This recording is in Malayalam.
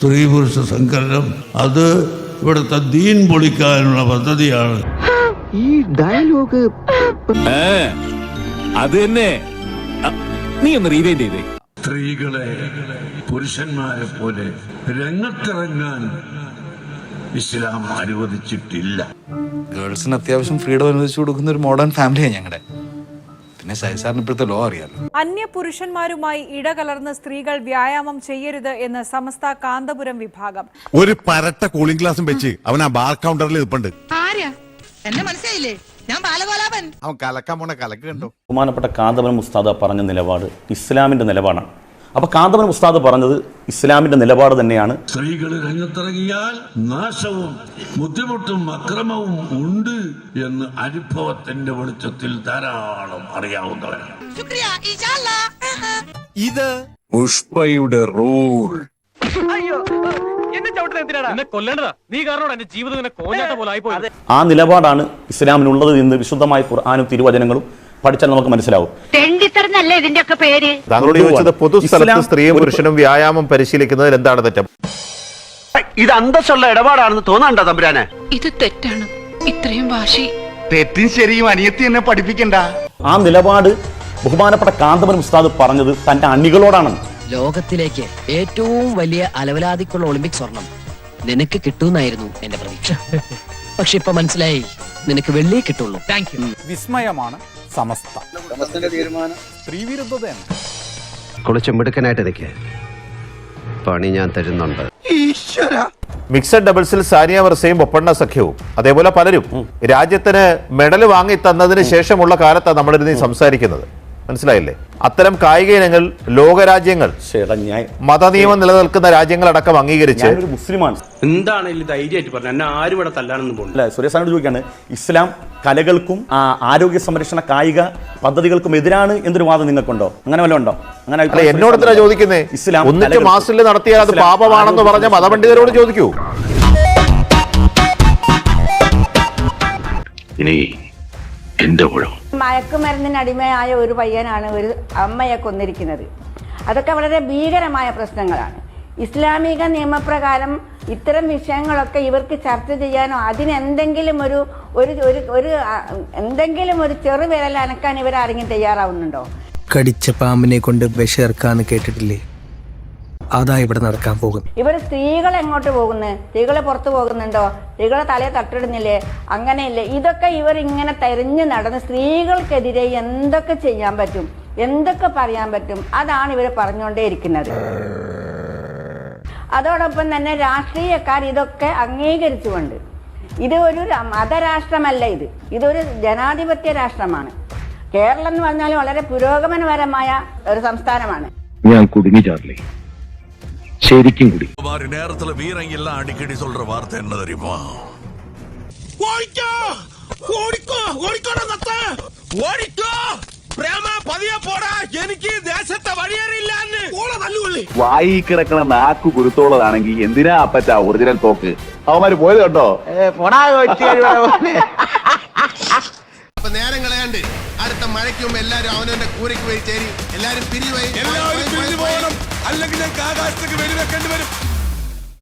സ്ത്രീ പുരുഷ സങ്കലനം അത് ഇവിടുത്തെ ദീൻ പൊളിക്കാനുള്ള പദ്ധതിയാണ്. ഈ ഡയലോഗ് അത് തന്നെ. നീ ഒന്ന് റീവൈൻഡ് ചെയ്തേ. സ്ത്രീകളെ പുരുഷന്മാരെ പോലെ രംഗത്തിറങ്ങാൻ ഇസ്ലാം അനുവദിച്ചിട്ടില്ല. ഗേൾസിന് അത്യാവശ്യം ഫ്രീഡം അനുവദിച്ചു കൊടുക്കുന്ന ഒരു മോഡേൺ ഫാമിലിയാണ് ഞങ്ങളുടെ പിന്നെ സൈസാറിന് ഇപ്പോഴത്തെ ലോ അറിയാലോ? അന്യ പുരുഷന്മാരുമായി ഇടകലർന്ന് സ്ത്രീകൾ വ്യായാമം ചെയ്യരുത് എന്ന് സമസ്ത കാന്തപുരം വിഭാഗം. ഒരു പരട്ട കൂളിംഗ് ഗ്ലാസും വെച്ച് അവൻ ആ ബാർ കൗണ്ടറിൽ ഇരിപ്പുണ്ട് ആര്യ എന്നെ മനസ്സിലായില്ലേ? ഞാൻ ബാലഗോലാപൻ. അവൻ കലക്കാൻ പോണ കലക്ക് കണ്ടോ? ബഹുമാനപ്പെട്ട കാന്തപുരം ഉസ്താദ പറഞ്ഞ നിലപാട് ഇസ്ലാമിന്റെ നിലപാടാണ്. അപ്പോൾ കാന്തപുരം ഉസ്താദ് പറഞ്ഞത് ഇസ്ലാമിന്റെ നിലപാട് തന്നെയാണ്. സ്ത്രീകൾ രംഗത്തിറങ്ങിയാൽ നാശവും ബുദ്ധിമുട്ടും അക്രമവും ഉണ്ട് എന്ന് അനുഭവത്തിന്റെ വെളിച്ചത്തിൽ ധാരാളം അറിയാവുന്നവരാണ്. ഇത് പുഷ്പയുടെ റൂൾ. ആ നിലപാടാണ് ഇസ്ലാമിനുള്ളത് എന്ന് വിശുദ്ധമായ ഖുർആാനും തിരുവചനങ്ങളും പഠിച്ചാൽ നമുക്ക് മനസ്സിലാവും. തെണ്ടിത്തരന്നല്ലേ ഇതിന്റെയൊക്കെ പേര്? താങ്കളോട് ചോദിച്ചത് പൊതുസ്ഥലത്ത് ഇസ്ലാം സ്ത്രീയും പുരുഷനും വ്യായാമം പരിശീലിക്കുന്നതിൽ എന്താണ് തെറ്റം? ഇത് അന്തസ്സുള്ള ഇടപാടാണെന്ന് തോന്നണ്ട തമ്പുരാനെ? ഇത് തെറ്റാണ്. ഇത്രയും വാശി. തെറ്റും ശരിയും അനിയത്തി എന്നെ പഠിപ്പിക്കണ്ട. ആ നിലപാട് ബഹുമാനപ്പെട്ട കാന്തപുരം ഉസ്താദ് പറഞ്ഞത് തന്റെ അണികളോടാണ് ലോകത്തിലേക്ക് ഏറ്റവും വലിയ അലവലാതിക്കുള്ള ഒളിമ്പിക് സ്വർണം നിനക്ക് കിട്ടുമെന്നായിരുന്നു എന്റെ പ്രതീക്ഷ. പക്ഷെ ഇപ്പൊ മനസ്സിലായി. നിനക്ക് വെള്ളിയേ കിട്ടുള്ളൂ. Thank you വിസ്മയമാണ്. സമസ്ത. സ്ത്രീവിരുദ്ധതയാണ് കുളിച്ച് മിടുക്കനായിട്ട് നിൽക്കേ പണി ഞാൻ തരുന്നുണ്ട്. മിക്സഡ് ഡബിൾസിൽ സാനിയ വർസയും ഒപ്പണ്ണ സഖ്യവും. അതേപോലെ പലരും രാജ്യത്തിന് മെഡൽ വാങ്ങി തന്നതിന് ശേഷമുള്ള കാലത്താണ് നമ്മളിരുന്ന് സംസാരിക്കുന്നത്. മനസ്സിലായില്ലേ? അത്തരം കായിക ഇനങ്ങൾ ലോകരാജ്യങ്ങൾ മത നിയമം മതനിയമം നിലനിൽക്കുന്ന രാജ്യങ്ങളടക്കം അംഗീകരിച്ച് മുസ്ലിമാണ്. എന്താണ് ധൈര്യമായിട്ട് പറഞ്ഞു എന്നെ ആരും ഇവിടെ തല്ലാണെന്ന് പോകുന്നു അല്ല സുരേഷാനോട് ചോദിക്കാണ് ഇസ്ലാം കലകൾക്കും ആ, ആരോഗ്യ സംരക്ഷണ കായിക പദ്ധതികൾക്കും എതിരാണ് എന്നൊരു വാദം നിങ്ങൾക്കുണ്ടോ? അങ്ങനെ വല്ലതും ഉണ്ടോ? അങ്ങനെ എന്നോട് ചോദിക്കുന്നേ? ഇസ്ലാം ഒന്നിച്ച് മാസിൽ നടത്തിയാൽ അത് പാപമാണെന്ന് പറഞ്ഞ മതപണ്ഡിതരോട് ചോദിക്കൂ. ഇനി എന്റെ മയക്കുമരുന്നിന് അടിമയായ ഒരു പയ്യനാണ് ഒരു അമ്മയെ കൊന്നിരിക്കുന്നത്. അതൊക്കെ വളരെ ഭീകരമായ പ്രശ്നങ്ങളാണ്. ഇസ്ലാമിക നിയമപ്രകാരം ഇത്തരം വിഷയങ്ങളൊക്കെ ഇവർക്ക് ചർച്ച ചെയ്യാനോ അതിനെന്തെങ്കിലും ഒരു ഒരു ഒരു ഒരു എന്തെങ്കിലും ഒരു ചെറുവിരൽ അനക്കാൻ ഇവർ ആരെങ്കിലും തയ്യാറാവുന്നുണ്ടോ? കടിച്ച പാമ്പിനെ കൊണ്ട് വിഷർക്കാന്ന് കേട്ടിട്ടില്ലേ? അതാ ഇവിടെ നടക്കാൻ പോകും ഇവർ സ്ത്രീകൾ എങ്ങോട്ട് പോകുന്നു? സ്ത്രീകളെ പുറത്തു പോകുന്നുണ്ടോ? സ്ത്രീകളെ തലയെ തട്ടിടുന്നില്ലേ? അങ്ങനെയില്ലേ? ഇതൊക്കെ ഇവർ ഇങ്ങനെ തെരഞ്ഞു നടന്ന് സ്ത്രീകൾക്കെതിരെ എന്തൊക്കെ ചെയ്യാൻ പറ്റും? എന്തൊക്കെ പറയാൻ പറ്റും? അതാണ് ഇവർ പറഞ്ഞുകൊണ്ടേയിരിക്കുന്നത്. അതോടൊപ്പം തന്നെ രാഷ്ട്രീയക്കാർ ഇതൊക്കെ അംഗീകരിച്ചുകൊണ്ട് ഇത് ഒരു ര- മതരാഷ്ട്രമല്ല ഇത് ഇതൊരു ജനാധിപത്യ രാഷ്ട്രമാണ് കേരളം എന്ന് പറഞ്ഞാൽ വളരെ പുരോഗമനപരമായ ഒരു സംസ്ഥാനമാണ് ഞാൻ കുടുങ്ങി ചാർലി ശരിക്കും കുടി நேரத்துல வீரங்க எல்லாம் அடிக்கடி சொல்ற வார்த்தை என்ன தெரியுமா വായി കിടക്കണ നാക്ക് കുരുത്തോളതാണെങ്കിൽ എന്തിനാ അപ്പറ്റ ഒറിജിനൽ തോക്ക് അവന്മാര് പോയത് കേട്ടോ അപ്പൊ നേരം കളയാണ്ട് അടുത്ത മഴയ്ക്കും എല്ലാരും അവനവന്റെ കൂരയ്ക്ക് പോയി ചേരി. എല്ലാരും പിരിഞ്ഞു പോയി എല്ലാവരും പിരിഞ്ഞു പോകണം. അല്ലെങ്കിൽ ഞങ്ങൾക്ക് ആകാശത്തേക്ക് വെടിവെക്കേണ്ടി വരും